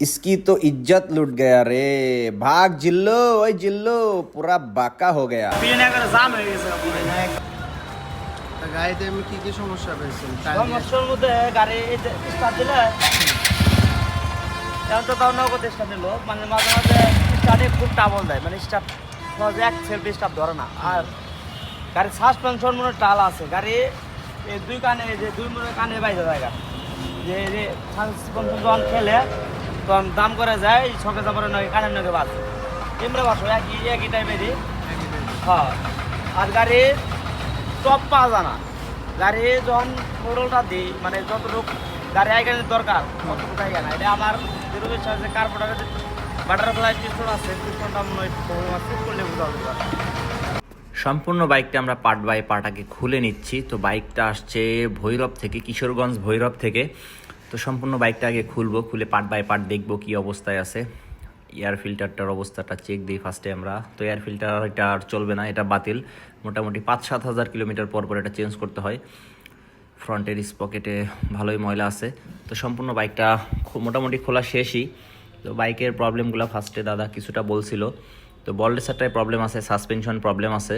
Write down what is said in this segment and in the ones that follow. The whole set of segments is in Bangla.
इसकी तो इज्जत लुट गया रे भाग जिल्लो ओए जिल्लो पूरा बाका हो गया বিজয়নগর জাম হয়ে গেছে পুরো। তা গাড়িতে এমনি কি কি সমস্যা পেয়েছেন সমস্যার মধ্যে গাড়ি স্টার্ট দিলে এখন তো তাও নগদ স্টার্ট দিল মানে মাঝে মাঝে স্টার্টে খুব টাবল দেয় মানে স্টার্ট সহজে এক সেলফ স্টার্ট ধরে না আর গাড়ির সাসপেনশন মনে হয় টাল আছে গাড়ি এই দুই কানে এই যে দুই মনে কানে বাইরে জায়গা যে এই যে সাসপেনশন যখন খেলে তখন দাম করে যায় ছকে যাবার নয়, কানের নগে বাস। এমরে বাসো একই একই টাইপেরই হ্যাঁ। আর গাড়ি টপ পাওয়া যায় না। গাড়ি যখন মোড়লটা দিই মানে যতটুক গাড়ি আইকানের দরকার, ততটুকু আইকা না। এটা আমার যেরকম ইচ্ছা আছে কার্বোটারে বাটারফ্লাই পিস্টন আছে পিস্টনটা মনে হয় প্রবলেম আছে, করলে বোঝা সম্পূর্ণ বাইকটা আমরা পার্ট বাই পার্ট আগে খুলে নিচ্ছি। তো বাইকটা আসছে ভৈরব থেকে, কিশোরগঞ্জ ভৈরব থেকে। তো সম্পূর্ণ বাইকটা আগে খুলবো, খুলে পার্ট বাই পার্ট দেখব কি অবস্থায় আছে। এয়ার ফিল্টারটার অবস্থাটা চেক দিই ফার্স্টে আমরা। তো এয়ার ফিল্টার এটা আর চলবে না, এটা বাতিল। মোটামুটি পাঁচ সাত হাজার কিলোমিটার পর পর এটা চেঞ্জ করতে হয়। ফ্রন্টের স্পকেটে ভালোই ময়লা আছে। তো সম্পূর্ণ বাইকটা মোটামুটি খোলা শেষই। তো বাইকের প্রবলেমগুলো ফার্স্টে দাদা কিছুটা বলছিল। তো বললেসারটায় প্রবলেম আছে সাসপেনশন প্রবলেম আছে।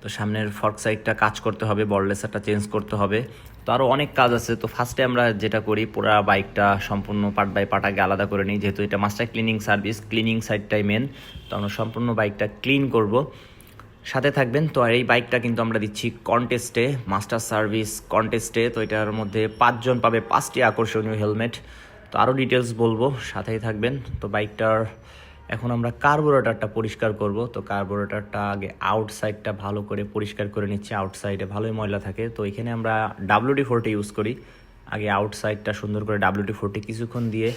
তো সামনের ফর্ক সাইডটা কাজ করতে হবে বললেসারটা চেঞ্জ করতে হবে। তো আরও অনেক কাজ আছে, তো ফার্স্টে আমরা যেটা করি, পুরা বাইকটা সম্পূর্ণ পার্ট বাই পার্ট আগে আলাদা করে নিই, যেহেতু এটা মাস্টার ক্লিনিং সার্ভিস ক্লিনিং সাইডটাই মেন তো আমরা সম্পূর্ণ বাইকটা ক্লিন করব। সাথে থাকবেন, তো আর এই বাইকটা কিন্তু আমরা দিচ্ছি কন্টেস্টে মাস্টার সার্ভিস কন্টেস্টে তো এটার মধ্যে পাঁচজন পাবে, পাঁচটি আকর্ষণীয় হেলমেট তো আরও ডিটেলস বলব, সাথেই থাকবেন। তো বাইকটার এখন আমরা কার্বোরেটারটা পরিষ্কার করব। তো কার্বোরেটারটা আগে আউটসাইডটা ভালো করে পরিষ্কার করে নিচ্ছি। আউটসাইডে ভালোই ময়লা থাকে। তো এখানে আমরা ডাব্লিউডি ফোরটি ইউজ করি। আগে আউটসাইডটা সুন্দর করে ডাব্লিউডি ফোরটি কিছুক্ষণ দিয়ে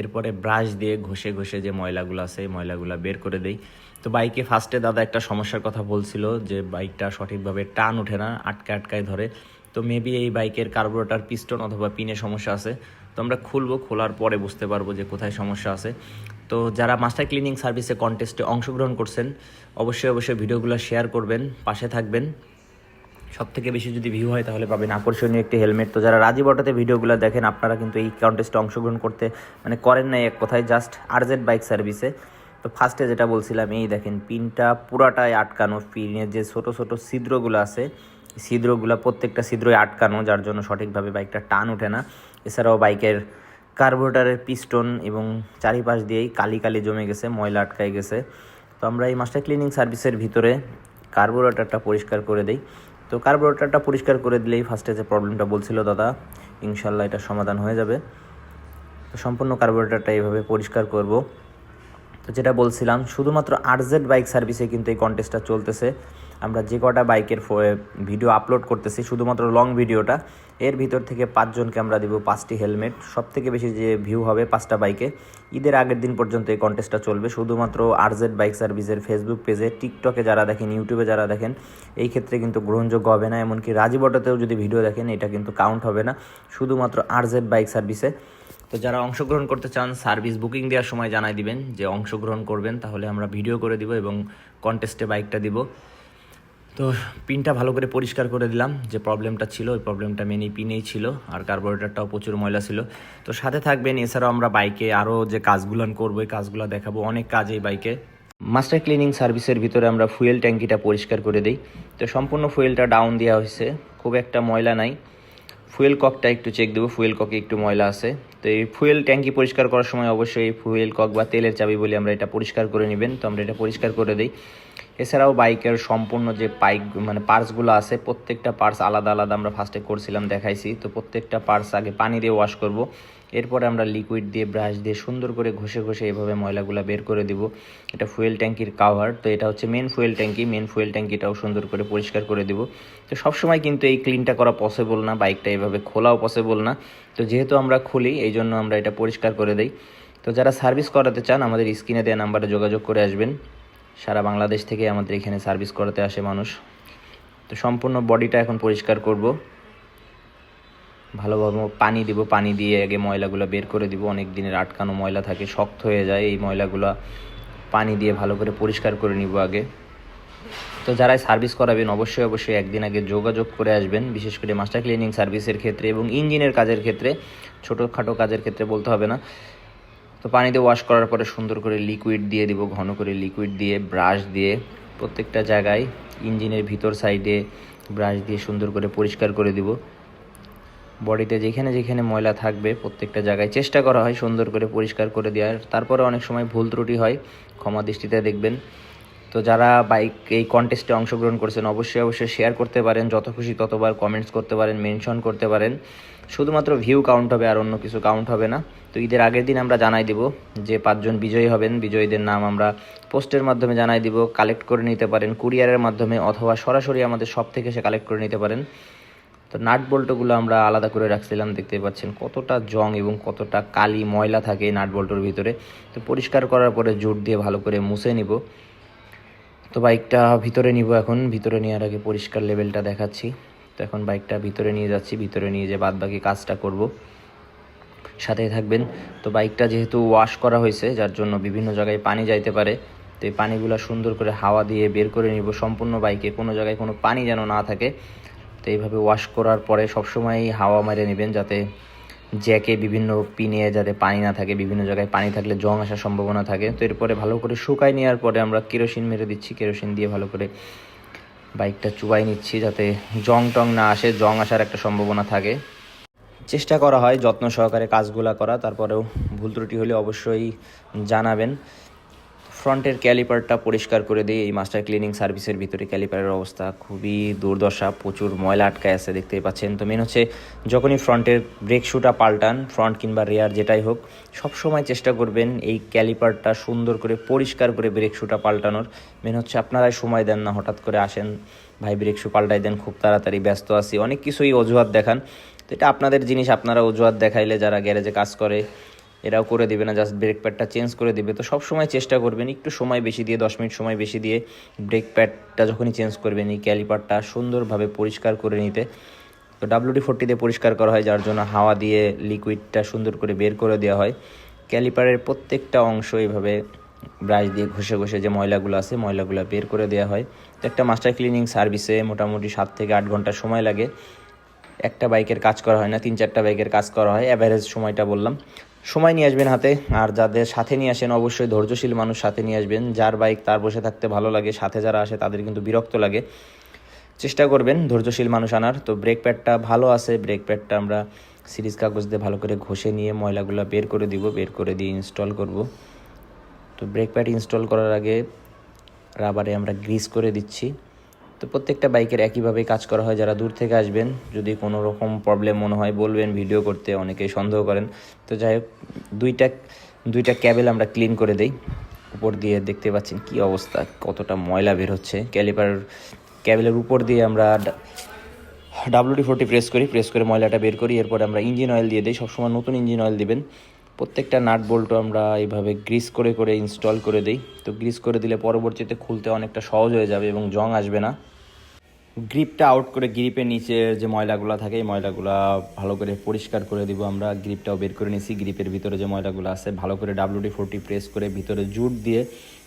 এরপরে ব্রাশ দিয়ে ঘষে ঘষে যে ময়লাগুলো আছে ময়লাগুলো বের করে দেই। তো বাইকে ফার্স্টে দাদা একটা সমস্যার কথা বলছিল যে বাইকটা সঠিকভাবে টান ওঠে না, আটকে আটকায় ধরে। তো মেবি এই বাইকের কার্বোরেটার পিস্টন অথবা পিনে সমস্যা আছে। তো আমরা খুলবো, খোলার পরে বুঝতে পারব যে কোথায় সমস্যা আছে। তো যারা মাস্টার ক্লিনিং সার্ভিসে কন্টেস্টে অংশগ্রহণ করছেন, অবশ্যই অবশ্যই ভিডিওগুলো শেয়ার করবেন, পাশে থাকবেন। সব থেকে বেশি যদি ভিউ হয় তাহলে পাবেন আকর্ষণীয় একটি হেলমেট তো যারা রাজীব অটোতে ভিডিওগুলো দেখেন, আপনারা কিন্তু এই কন্টেস্টে অংশগ্রহণ করতে মানে করেন নাই এক কথায় জাস্ট আরজেড বাইক সার্ভিসে তো ফার্স্টে যেটা বলছিলাম, এই দেখেন, পিনটা পুরাটাই আটকানো, পিনের যে ছোট ছোট ছিদ্রগুলো আছে ছিদ্রগুলো প্রত্যেকটা ছিদ্রই আটকানো, যার জন্য সঠিকভাবে বাইকটা টান ওঠে না। এছাড়াও বাইকের কার্বোরেটারের পিস্টন এবং চারিপাশ দিয়েই কালি কালি জমে গেছে, ময়লা আটকায় গেছে। তো আমরা এই মাস্টার ক্লিনিং সার্ভিসের ভিতরে কার্বোরেটারটা পরিষ্কার করে দিই। তো কার্বোরেটারটা পরিষ্কার করে দিলেই ফার্স্টে যে প্রবলেমটা বলছিল দাদা ইনশাল্লাহ এটা সমাধান হয়ে যাবে। তো সম্পূর্ণ কার্বোরেটারটা এইভাবে পরিষ্কার করব। তো যেটা বলছিলাম, শুধুমাত্র আরজেড বাইক সার্ভিসে কিন্তু এই কন্টেস্টটা চলতেছে। আমরা যে কটা বাইকের ভিডিও আপলোড করতেছি, শুধুমাত্র লং ভিডিওটা এর ভিতর থেকে পাঁচজনকে আমরা দিব পাঁচটি হেলমেট। সব থেকে বেশি যে ভিউ হবে পাঁচটা বাইকে। ঈদের আগের দিন পর্যন্ত এই কন্টেস্টটা চলবে। শুধুমাত্র আরজেড বাইক সার্ভিসের ফেসবুক পেজে টিকটকে যারা দেখেন ইউটিউবে যারা দেখেন, এই ক্ষেত্রে কিন্তু গ্রহণযোগ্য হবে না। এমনকি রাজীব অটোতেও যদি ভিডিও দেখেন, এটা কিন্তু কাউন্ট হবে না। শুধুমাত্র আরজেড বাইক সার্ভিসে তো যারা অংশগ্রহণ করতে চান সার্ভিস বুকিং দেওয়ার সময় জানাই দিবেন যে অংশগ্রহণ করবেন। তাহলে আমরা ভিডিও করে দিব এবং কন্টেস্টে বাইকটা দিব। তো পিনটা ভালো করে পরিষ্কার করে দিলাম, যে প্রবলেমটা ছিল, ওই প্রবলেমটা মেনই পিনেই ছিল, আর কার্বোরেটারটাও প্রচুর ময়লা ছিল। তো সাথে থাকবেন, এছাড়াও আমরা বাইকে আরও যে কাজগুলো করব, এই কাজগুলো দেখাবো অনেক কাজ এই বাইকে মাস্টার ক্লিনিং সার্ভিসের ভিতরে আমরা ফুয়েল ট্যাঙ্কিটা পরিষ্কার করে দিই। তো সম্পূর্ণ ফুয়েলটা ডাউন দেওয়া হয়েছে, খুব একটা ময়লা নাই। ফুয়েল ককটা একটু চেক দেবো ফুয়েল ককে একটু ময়লা আছে। তো এই ফুয়েল ট্যাঙ্কি পরিষ্কার করার সময় অবশ্যই ফুয়েল কক বা তেলের চাবি বলে আমরা এটা পরিষ্কার করে নেবেন। তো আমরা এটা পরিষ্কার করে দিই। এছাড়াও বাইকের সম্পূর্ণ যে পাইক মানে পার্টসগুলো আছে, প্রত্যেকটা পার্টস আলাদা আলাদা আমরা ফার্স্টে করছিলাম, দেখাইছি। তো প্রত্যেকটা পার্টস আগে পানি দিয়ে ওয়াশ করব। এরপরে আমরা লিকুইড দিয়ে ব্রাশ দিয়ে সুন্দর করে ঘষে ঘষে এভাবে ময়লাগুলো বের করে দিব। এটা ফুয়েল ট্যাঙ্কির কাভার তো এটা হচ্ছে মেন ফুয়েল ট্যাঙ্কি মেন ফুয়েল ট্যাঙ্কিটাও সুন্দর করে পরিষ্কার করে দিব। তো সবসময় কিন্তু এই ক্লিনটা করা পসিবল না বাইকটা এভাবে খোলাও পসিবল না। তো যেহেতু আমরা খুলি এই জন্য আমরা এটা পরিষ্কার করে দিই। তো যারা সার্ভিস করাতে চান, আমাদের স্ক্রিনে দেওয়া নাম্বারে যোগাযোগ করে আসবেন। সারা বাংলাদেশ থেকে আমাদের এখানে সার্ভিস করাতে আসে মানুষ। তো সম্পূর্ণ বডিটা এখন পরিষ্কার করব। ভালোভাবে পানি দিব, পানি দিয়ে আগে ময়লাগুলো বের করে দিব। অনেক দিনের আটকানো ময়লা থাকে, শক্ত হয়ে যায়। এই ময়লাগুলো পানি দিয়ে ভালো করে পরিষ্কার করে নিব আগে। তো যারাই সার্ভিস করাবেন, অবশ্যই অবশ্যই একদিন আগে যোগাযোগ করে আসবেন। বিশেষ করে মাস্টার ক্লিনিং সার্ভিসের ক্ষেত্রে এবং ইঞ্জিনের কাজের ক্ষেত্রে, ছোটোখাটো কাজের ক্ষেত্রে বলতে হবে না। তো পানিতে ওয়াশ করার পরে সুন্দর করে লিকুইড দিয়ে দিব, ঘন করে লিকুইড দিয়ে ব্রাশ দিয়ে। প্রত্যেকটা জায়গায় ইঞ্জিনের ভিতর সাইডে ব্রাশ দিয়ে সুন্দর করে পরিষ্কার করে দিব। বডিতে যেখানে যেখানে ময়লা থাকবে প্রত্যেকটা জায়গায় চেষ্টা করা হয় সুন্দর করে পরিষ্কার করে দেওয়ার। তারপরে অনেক সময় ভুল ত্রুটি হয়, ক্ষমা দৃষ্টিতে দেখবেন। তো যারা বাইক এই কন্টেস্টে অংশগ্রহণ করেছেন, অবশ্যই অবশ্যই শেয়ার করতে পারেন, যত খুশি ততবার কমেন্টস করতে পারেন মেনশন করতে পারেন। শুধুমাত্র ভিউ কাউন্ট হবে আর অন্য কিছু কাউন্ট হবে না। তো ঈদের আগের দিন আমরা জানাই দিব যে পাঁচজন বিজয়ী হবেন। বিজয়ীদের নাম আমরা পোস্টের মাধ্যমে জানাই দিব। কালেক্ট করে নিতে পারেন। কুরিয়ারের মাধ্যমে অথবা সরাসরি আমাদের সব থেকে সে কালেক্ট করে নিতে পারেন। তো নাট বল্টগুলো আমরা আলাদা করে রাখছিলাম দেখতে পাচ্ছেন কতটা জং এবং কতটা কালি ময়লা থাকে নাট বল্টুর ভিতরে। তো পরিষ্কার করার পরে জুট দিয়ে ভালো করে মুছে নিব। তো বাইকটা ভিতরে নিব এখন, ভিতরে নেওয়ার আগে পরিষ্কার লেভেলটা দেখাচ্ছি। তো এখন বাইকটা ভিতরে নিয়ে যাচ্ছি, ভিতরে নিয়ে যে বাদ বাকি কাজটা করব। সাথেই থাকবেন। তো বাইকটা যেহেতু ওয়াশ করা হয়েছে, যার জন্য বিভিন্ন জায়গায় পানি যাইতে পারে, তো এই পানিগুলো সুন্দর করে হাওয়া দিয়ে বের করে নিব। সম্পূর্ণ বাইকে কোনো জায়গায় কোনো পানি যেন না থাকে। তো এইভাবে ওয়াশ করার পরে সবসময় হাওয়া মেরে নেবেন যাতে জ্যাকে বিভিন্ন পিনে যাতে পানি না থাকে, বিভিন্ন জায়গায় পানি থাকলে জং আসার সম্ভাবনা থাকে। তো এরপরে ভালো করে শুকাই নেওয়ার পরে আমরা কেরোসিন মেরে দিচ্ছি। কেরোসিন দিয়ে ভালো করে বাইকটা চুবাই নিচ্ছি যাতে জং টং না আসে, জং আসার একটা সম্ভাবনা থাকে। চেষ্টা করা হয়, যত্ন সহকারে কাজগুলা করা। তারপরেও ভুল ত্রুটি হলে অবশ্যই জানাবেন। ফ্রন্টের ক্যালিপারটা পরিষ্কার করে দিই। এই মাস্টার ক্লিনিং সার্ভিসের ভিতরে ক্যালিপারের অবস্থা খুবই দুর্দশা, প্রচুর ময়লা আটকায় আছে, দেখতেই পাচ্ছেন। তো মেন হচ্ছে, যখনই ফ্রন্টের ব্রেক শুটা পাল্টান ফ্রন্ট কিংবা রেয়ার যেটাই হোক সব সময় চেষ্টা করবেন এই ক্যালিপারটা সুন্দর করে, পরিষ্কার করে ব্রেক শুটা পাল্টানোর। মেন হচ্ছে, আপনারাই সময় দেন না, হঠাৎ করে আসেন, ভাই ব্রেক শু পাল্টাই দেন, খুব তাড়াতাড়ি ব্যস্ত আছি। অনেক কিছুই অজুহাত দেখান। তো এটা আপনাদের জিনিস, আপনারা অজুহাত দেখাইলে যারা গ্যারেজে কাজ করে এরাও করে দেবে না জাস্ট ব্রেক প্যাডটা চেঞ্জ করে দেবে। তো সব সময় চেষ্টা করবেন একটু সময় বেশি দিয়ে, দশ মিনিট সময় বেশি দিয়ে ব্রেক প্যাডটা যখনই চেঞ্জ করবেন, এই ক্যালিপারটা সুন্দরভাবে পরিষ্কার করে নিতে। তো ডাব্লিউডি ফোরটি দিয়ে পরিষ্কার করা হয়, যার জন্য হাওয়া দিয়ে লিকুইডটা সুন্দর করে বের করে দেওয়া হয়। ক্যালিপারের প্রত্যেকটা অংশ এইভাবে ব্রাশ দিয়ে ঘষে ঘষে যে ময়লাগুলো আছে, ময়লাগুলো বের করে দেওয়া হয়। তো একটা মাস্টার ক্লিনিং সার্ভিসে মোটামুটি সাত থেকে আট ঘণ্টা সময় লাগে। একটা বাইকের কাজ করা হয় না, তিন চারটা বাইকের কাজ করা হয় অ্যাভারেজ সময়টা বললাম। সময় নিয়ে আসবেন হাতে, আর যাদের সাথে নিয়ে আসেন অবশ্যই ধৈর্যশীল মানুষ সাথে নিয়ে আসবেন। যার বাইক তার বসে থাকতে ভালো লাগে, সাথে যারা আসে তাদের কিন্তু বিরক্ত লাগে। চেষ্টা করবেন ধৈর্যশীল মানুষ আনার। তো ব্রেক প্যাডটা ভালো আছে, ব্রেক প্যাডটা আমরা সিরিজ কাগজ দিয়ে ভালো করে ঘষে নিয়ে ময়লাগুলো বের করে দিব, বের করে দিয়ে ইনস্টল করব। তো ব্রেক প্যাড ইনস্টল করার আগে রাবারে আমরা গ্রিস করে দিচ্ছি। তো প্রত্যেকটা বাইকের একইভাবে কাজ করা হয়। যারা দূর থেকে আসবেন, যদি কোনো রকম প্রবলেম মনে হয়, বলবেন ভিডিও করতে, অনেকেই সন্দেহ করেন। তো যাই হোক, দুইটা দুইটা ক্যাবেল আমরা ক্লিন করে দেই। উপর দিয়ে দেখতে পাচ্ছেন কি অবস্থা, কতটা ময়লা বের হচ্ছে। ক্যালিপার ক্যাবেলের উপর দিয়ে আমরা ডাব্লিউডি ফোরটি প্রেস করি প্রেস করে ময়লাটা বের করি। এরপরে আমরা ইঞ্জিন অয়েল দিয়ে দিই। সবসময় নতুন ইঞ্জিন অয়েল দিবেন। প্রত্যেকটা নাট বল্টু আমরা এইভাবে গ্রিস করে করে ইনস্টল করে দিই। তো গ্রিস করে দিলে পরবর্তীতে খুলতে অনেকটা সহজ হয়ে যাবে এবং জং আসবে না। গ্রিপটা আউট করে গ্রিপের নিচে যে ময়লাগুলো থাকে, এই ময়লাগুলো ভালো করে পরিষ্কার করে দিব আমরা। গ্রিপটাও বের করে নিছি। গ্রিপের ভিতরে যে ময়লাগুলো আছে, ভালো করে ডাব্লিউডি ফোরটি প্রেস করে ভিতরে জুট দিয়ে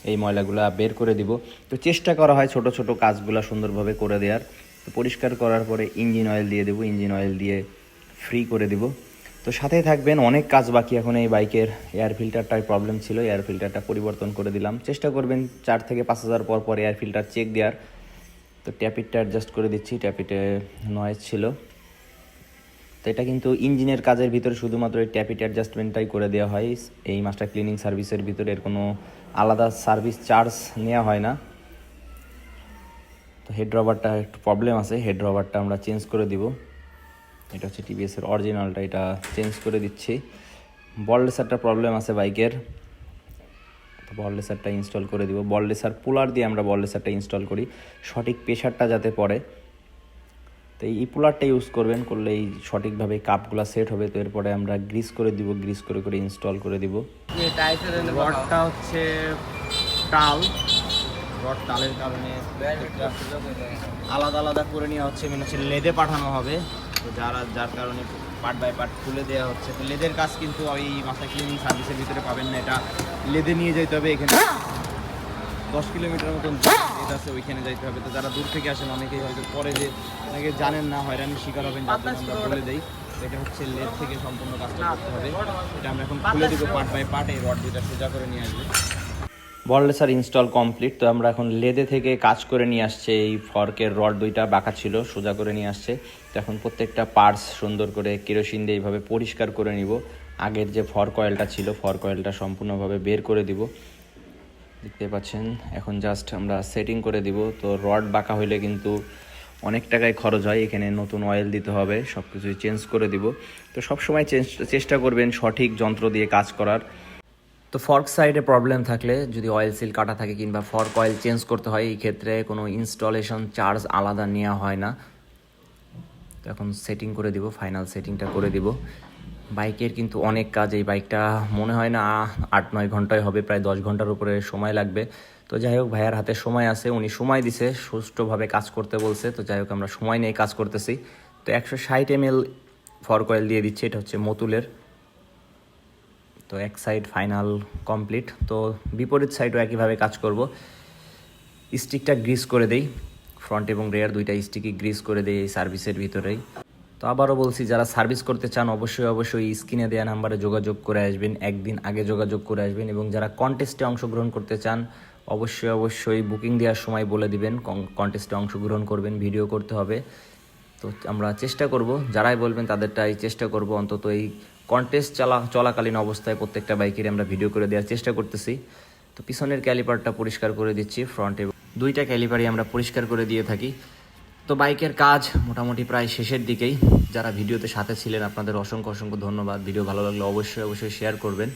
এই ময়লাগুলো বের করে দিব। তো চেষ্টা করা হয় ছোট ছোট কাজগুলো সুন্দরভাবে করে দেওয়ার। তো পরিষ্কার করার পরে ইঞ্জিন অয়েল দিয়ে দেবো। ইঞ্জিন অয়েল দিয়ে ফ্রি করে দিব। তো সাথেই থাকবেন, অনেক কাজ বাকি এখন এই বাইকের। এয়ার ফিল্টারটাই প্রবলেম ছিল এয়ার ফিল্টারটা পরিবর্তন করে দিলাম। চেষ্টা করবেন চার থেকে পাঁচ হাজার পর পর এয়ার ফিল্টার চেক দেওয়ার। তো ট্যাপিটটা অ্যাডজাস্ট করে দিচ্ছি ট্যাপিটে নয়েজ ছিল। তো এটা কিন্তু ইঞ্জিনের কাজের ভিতরে শুধুমাত্র এই ট্যাপিট অ্যাডজাস্টমেন্টটাই করে দেওয়া হয়। এই মাস্টার ক্লিনিং সার্ভিসের ভিতরে এর কোনো আলাদা সার্ভিস চার্জ নেওয়া হয় না। তো হেড রবারটা একটু প্রবলেম আছে হেড রবারটা আমরা চেঞ্জ করে দিব। এটা হচ্ছে টিভিএসের অরিজিনালটা এটা চেঞ্জ করে দিচ্ছি। বল রেসারটা প্রবলেম আছে বাইকের তো বল রেসারটা ইনস্টল করে দিব। বল রেসার পুলার দিয়ে আমরা বল রেসারটা ইনস্টল করি। সঠিক প্রেশারটা যাতে পড়ে। তো এই পুলারটা ইউজ করবেন, করলে এই সঠিকভাবে কাপগুলো সেট হবে। তো এরপরে আমরা গ্রিস করে দিব গ্রিস করে করে ইনস্টল করে দিব। রডটা হচ্ছে টাল টালের কারণে আলাদা আলাদা করে নেওয়া হচ্ছে। মানে হচ্ছে লেদে পাঠানো হবে। তো যারা, যার কারণে পার্ট বাই পার্ট খুলে দেওয়া হচ্ছে। তো লেদের কাজ কিন্তু ওই মাথা ক্লিনিং সার্ভিসের ভিতরে পাবেন না, এটা লেদে নিয়ে যেতে হবে এখানে। দশ কিলোমিটার মতন লেদ আছে ওইখানে যাইতে হবে। তো যারা দূর থেকে আসেন, অনেকেই হয়তো পরে যে অনেকে জানেন না, হয়রানির শিকার হবেন জন্য আমরা বলে দেই। এটা হচ্ছে লেদ থেকে সম্পূর্ণ কাজটা করতে হবে। এটা আমরা এখন খুলে দিব পার্ট বাই পার্ট এই রড দুইটা সোজা করে নিয়ে আসবে। বললেসার ইনস্টল কমপ্লিট তো আমরা এখন লেদে থেকে কাজ করে নিয়ে আসছে। এই ফর্কের রড দুইটা বাঁকা ছিল, সোজা করে নিয়ে আসছে। তো এখন প্রত্যেকটা পার্টস সুন্দর করে কেরোসিন দিয়ে এইভাবে পরিষ্কার করে নিব। আগের যে ফর কয়েলটা ছিল ফর কয়েলটা সম্পূর্ণভাবে বের করে দিব। দেখতে পাচ্ছেন, এখন জাস্ট আমরা সেটিং করে দিব। তো রড বাঁকা হইলে কিন্তু অনেক টাকায় খরচ হয়। এখানে নতুন অয়েল দিতে হবে সব কিছুই চেঞ্জ করে দিব। তো সবসময় চেষ্টা করবেন সঠিক যন্ত্র দিয়ে কাজ করার। তো ফর্ক সাইডে প্রবলেম থাকলে যদি অয়েল সিল কাটা থাকে কিংবা ফর্ক অয়েল চেঞ্জ করতে হয়, এই ক্ষেত্রে কোনো ইনস্টলেশন চার্জ আলাদা নেওয়া হয় না। তো এখন সেটিং করে দিব ফাইনাল সেটিংটা করে দিব। বাইকের কিন্তু অনেক কাজ, এই বাইকটা মনে হয় না আট নয় ঘন্টায় হবে, প্রায় দশ ঘণ্টার উপরে সময় লাগবে। তো যাই হোক, ভাইয়ার হাতে সময় আছে, উনি সময় দিছে, সুষ্ঠুভাবে কাজ করতে বলছে। তো যাই হোক, আমরা সময় নিয়ে কাজ করতেছি। তো একশো ষাট এম এল ফর্ক অয়েল দিয়ে দিচ্ছি, এটা হচ্ছে মতুলের। তো এক সাইড ফাইনাল কমপ্লিট তো বিপরীত সাইডও একইভাবে কাজ করব। স্টিকটা গ্রিস করে দেই ফ্রন্ট এবং রেয়ার দুইটা স্টিকই গ্রিস করে দেই এই সার্ভিসের ভিতরেই। তো আবারও বলছি, যারা সার্ভিস করতে চান অবশ্যই অবশ্যই স্ক্রিনে দেওয়া নাম্বারে যোগাযোগ করে আসবেন, একদিন আগে যোগাযোগ করে আসবেন এবং যারা কন্টেস্টে অংশগ্রহণ করতে চান অবশ্যই অবশ্যই বুকিং দেওয়ার সময় বলে দিবেন কন্টেস্টে অংশগ্রহণ করবেন ভিডিও করতে হবে। তো আমরা চেষ্টা করব, যারাই বলবেন তাদেরটাই চেষ্টা করব অন্তত এই কন্টেস্ট চলা চলাকালীন অবস্থায় প্রত্যেকটা বাইকের আমরা ভিডিও করে দেওয়ার চেষ্টা করতেছি। তো পিছনের ক্যালিপারটা পরিষ্কার করে দিচ্ছি ফ্রন্টে দুইটা ক্যালিপারই আমরা পরিষ্কার করে দিয়ে থাকি। তো বাইকের কাজ মোটামুটি প্রায় শেষের দিকেই। যারা ভিডিওতে সাথে ছিলেন, আপনাদের অসংখ্য অসংখ্য ধন্যবাদ। ভিডিও ভালো লাগলে অবশ্যই অবশ্যই শেয়ার করবেন।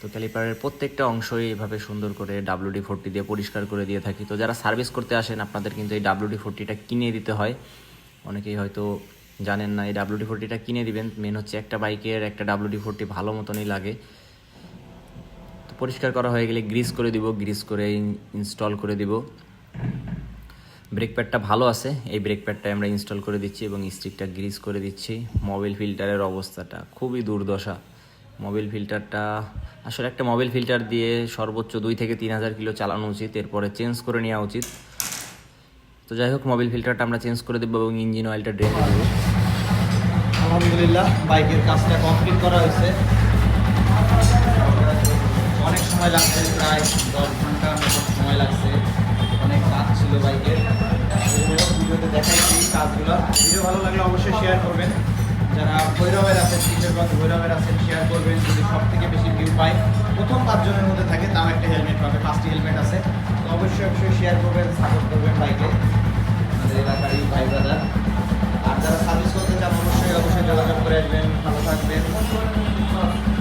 তো ক্যালিপারের প্রত্যেকটা অংশই এভাবে সুন্দর করে ডাব্লিউডি ফোরটি দিয়ে পরিষ্কার করে দিয়ে থাকি। তো যারা সার্ভিস করতে আসেন, আপনাদের কিন্তু এই ডাব্লিউডি ফোরটিটা কিনে দিতে হয়। অনেকেই হয়তো জানেন না, এই ডাব্লিউডি ফোরটিটা কিনে দিবেন। মেন হচ্ছে একটা বাইকের একটা ডাব্লিউডি ফোরটি ভালো মতনই লাগে। তো পরিষ্কার করা হয়ে গেলে গ্রিস করে দিব গ্রিস করে ইনস্টল করে দিব। ব্রেক প্যাডটা ভালো আছে, এই ব্রেক প্যাডটা আমরা ইনস্টল করে দিচ্ছি এবং স্টিকটা গ্রিস করে দিচ্ছি। মোবিল ফিল্টারের অবস্থাটা খুবই দুর্দশা। মোবিল ফিল্টারটা আসলে একটা মোবিল ফিল্টার দিয়ে সর্বোচ্চ দুই থেকে তিন হাজার কিলো চালানো উচিত, এরপরে চেঞ্জ করে নেওয়া উচিত। তো যাই হোক মোবিল ফিল্টারটা আমরা চেঞ্জ করে দেবো এবং ইঞ্জিন অয়েলটা ড্রেনে দেবো। আলহামদুলিল্লাহ, বাইকের কাজটা কমপ্লিট করা হয়েছে। অনেক সময় লাগছে প্রায় দশ ঘণ্টা মতো সময় লাগছে। অনেক কাজ ছিল বাইকের। ভিডিওতে দেখাইছি কাজগুলো। ভিডিও ভালো লাগলে অবশ্যই শেয়ার করবেন। যারা ভৈরবের আছেন কিশোরগঞ্জ ভৈরবের আছেন শেয়ার করবেন। যদি সব থেকে বেশি ভিউ পায় প্রথম পাঁচজনের মধ্যে থাকে, তাও একটা হেলমেট পাবে, পাঁচটি হেলমেট আছে। তো অবশ্যই অবশ্যই শেয়ার করবেন সাপোর্ট করবেন বাইকে। আমাদের এলাকারই ভাই দাদা আর যারা সার্ভিস যোগাযোগ করে আসবেন ভালো থাকবেন।